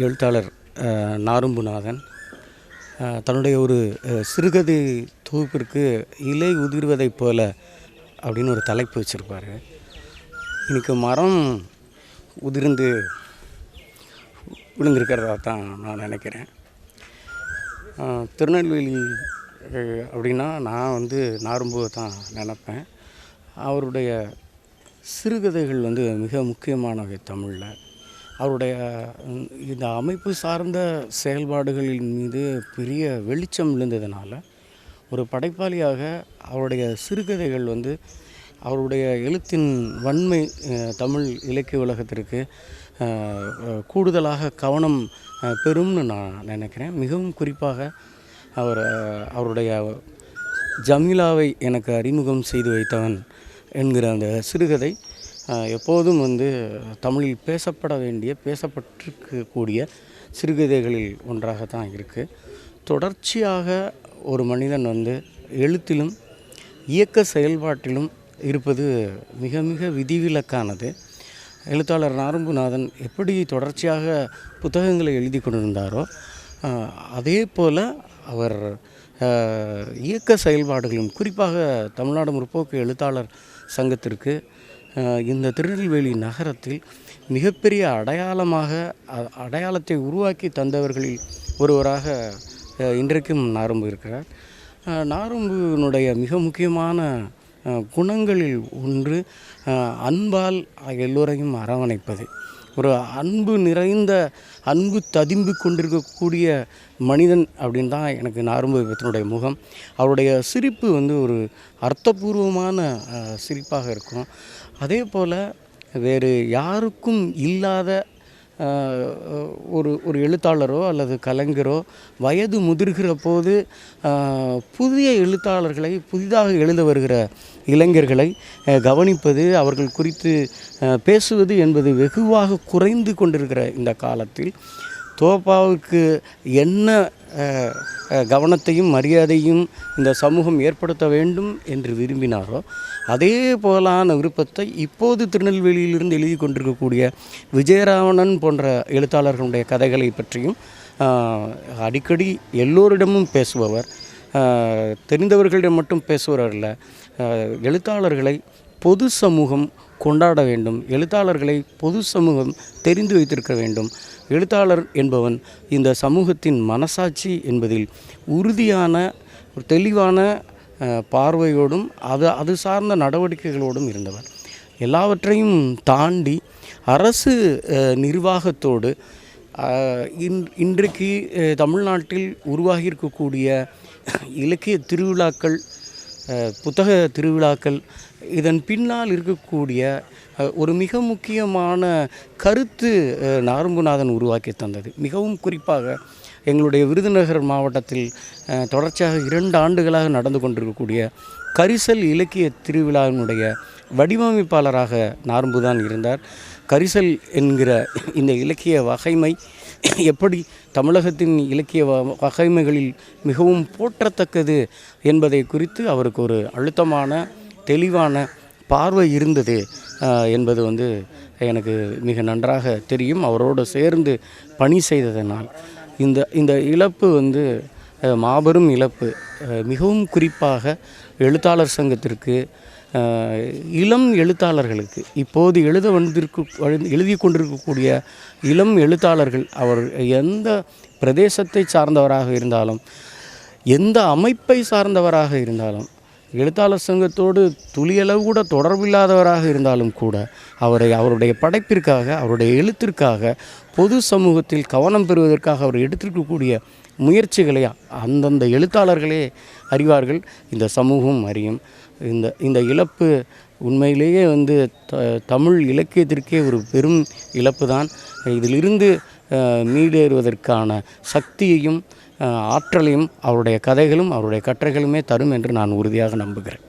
எழுத்தாளர் நாரும்புநாதன். தன்னுடைய ஒரு சிறுகதை தொகுப்பிற்கு இலை உதிர்வதைப் போல அப்படின்னு ஒரு தலைப்பு வச்சுருப்பார். இன்றைக்கு மரம் உதிர்ந்து விழுந்திருக்கிறதா தான் நான் நினைக்கிறேன். திருநெல்வேலி அப்படின்னா நான் வந்து நாரும்புவை தான் நினப்பேன். அவருடைய சிறுகதைகள் வந்து மிக முக்கியமானவை தமிழில். அவருடைய இந்த அமைப்பு சார்ந்த செயல்பாடுகளின் மீது பெரிய வெளிச்சம் விழுந்ததுனால ஒரு படைப்பாளியாக அவருடைய சிறுகதைகள் வந்து அவருடைய எழுத்தின் வன்மை தமிழ் இலக்கிய உலகத்திற்கு கூடுதலாக கவனம் பெறும்னு நான் நினைக்கிறேன். மிகவும் குறிப்பாக அவர் அவருடைய ஜமீலாவை எனக்கு அறிமுகம் செய்து வைத்தவன் என்கிற அந்த சிறுகதை எப்போதும் வந்து தமிழில் பேசப்பட வேண்டிய பேசப்பட்டிருக்கக்கூடிய சிறுகதைகளில் ஒன்றாகத்தான் இருக்குது தொடர்ச்சியாக ஒரு மனிதன் வந்து எழுத்திலும் இயக்க செயல்பாட்டிலும் இருப்பது மிக மிக விதிவிலக்கானது. எழுத்தாளர் நாரம்புநாதன் எப்படி தொடர்ச்சியாக புத்தகங்களை எழுதி கொண்டிருந்தாரோ அதே போல் அவர் இயக்க செயல்பாடுகளும் குறிப்பாக தமிழ்நாடு முற்போக்கு எழுத்தாளர் சங்கத்திற்கு இந்த திருநெல்வேலி நகரத்தில் மிகப்பெரிய அடையாளமாக அ- அடையாளத்தை உருவாக்கி தந்தவர்களில் ஒருவராக இன்றைக்கும் நாரும்பு இருக்கிறார். நாரும்புனுடைய மிக முக்கியமான குணங்களில் ஒன்று அன்பால் எல்லோரையும் அரவணைப்பது. ஒரு அன்பு நிறைந்த அன்பு ததும்பி கொண்டிருக்கக்கூடிய மனிதன் அப்படின்னு தான் எனக்கு நாரும்பு விபத்தினுடைய முகம். அவருடைய சிரிப்பு வந்து ஒரு அர்த்தபூர்வமான சிரிப்பாக இருக்கும். அதே போல் வேறு யாருக்கும் இல்லாத ஒரு ஒரு எழுத்தாளரோ அல்லது கலைஞரோ வயது முதிர்கிற போது புதிய எழுத்தாளர்களை புதிதாக எழுத வருகிற இளைஞர்களை கவனிப்பது அவர்கள் குறித்து பேசுவது என்பது வெகுவாக குறைந்து கொண்டிருக்கிற இந்த காலத்தில் தோப்பாவுக்கு என்ன கவனத்தையும் மரியாதையும் இந்த சமூகம் ஏற்படுத்த வேண்டும் என்று விரும்பினாரோ அதே போலான விருப்பத்தை இப்போது திருநெல்வேலியிலிருந்து எழுதி கொண்டிருக்கக்கூடிய விஜயராவணன் போன்ற எழுத்தாளர்களுடைய கதைகளை பற்றியும் அடிக்கடி எல்லோரிடமும் பேசுபவர் தெரிந்தவர்களிடம் மட்டும் பேசுபவர் அல்ல எழுத்தாளர்களை பொது சமூகம் கொண்டாட வேண்டும். எழுத்தாளர்களை பொது சமூகம் தெரிந்து வைத்திருக்க வேண்டும். எழுத்தாளர் என்பவன் இந்த சமூகத்தின் மனசாட்சி என்பதில் உறுதியான ஒரு தெளிவான பார்வையோடும் அது அது சார்ந்த நடவடிக்கைகளோடும் இருந்தவர். எல்லாவற்றையும் தாண்டி அரசு நிர்வாகத்தோடு இன் இன்றைக்கு தமிழ்நாட்டில் உருவாகி இருக்கக்கூடிய இலக்கிய திருவிழாக்கள் புத்தக திருவிழாக்கள் இதன் பின்னால் இருக்கக்கூடிய ஒரு மிக முக்கியமான கருத்து நாரம்புநாதன் உருவாக்கி தந்தது. மிகவும் குறிப்பாக எங்களுடைய விருதுநகர் மாவட்டத்தில் தொடர்ச்சியாக இரண்டு ஆண்டுகளாக நடந்து கொண்டிருக்கக்கூடிய கரிசல் இலக்கிய திருவிழாவினுடைய வடிவமைப்பாளராக நாரம்புதான் இருந்தார். கரிசல் என்கிற இந்த இலக்கிய வகைமை எப்படி தமிழகத்தின் இலக்கிய வ- வகைமைகளில் மிகவும் போற்றத்தக்கது என்பதை குறித்து அவருக்கு ஒரு அழுத்தமான தெளிவான பார்வை இருந்தது. என்பது வந்து எனக்கு மிக நன்றாக தெரியும். அவரோடு சேர்ந்து பணி செய்ததனால். இந்த இந்த இழப்பு வந்து மாபெரும் இழப்பு. மிகவும் குறிப்பாக எழுத்தாளர் சங்கத்திற்கு இளம் எழுத்தாளர்களுக்கு இப்போது எழுத வந்திருக்கு எழுதி கொண்டிருக்கக்கூடிய இளம் எழுத்தாளர்கள் அவர் எந்த பிரதேசத்தை சார்ந்தவராக இருந்தாலும் எந்த அமைப்பை சார்ந்தவராக இருந்தாலும் எழுத்தாளர் சங்கத்தோடு துளியளவு கூட தொடர்பில்லாதவராக இருந்தாலும் கூட அவரை அவருடைய படைப்பிற்காக அவருடைய எழுத்திற்காக பொது சமூகத்தில் கவனம் பெறுவதற்காக அவர் எடுத்திருக்கக்கூடிய முயற்சிகளை அந்தந்த எழுத்தாளர்களே அறிவார்கள். இந்த சமூகம் அறியும். இந்த இந்த இழப்பு உண்மையிலேயே வந்து த தமிழ் இலக்கியத்திற்கே ஒரு பெரும் இழப்பு தான் இதிலிருந்து அஹ், மீளேறுவதற்கான சக்தியையும் ஆற்றலையும் அவருடைய கதைகளும் அவருடைய கட்டுரைகளுமே தரும் என்று நான் உறுதியாக நம்புகிறேன்.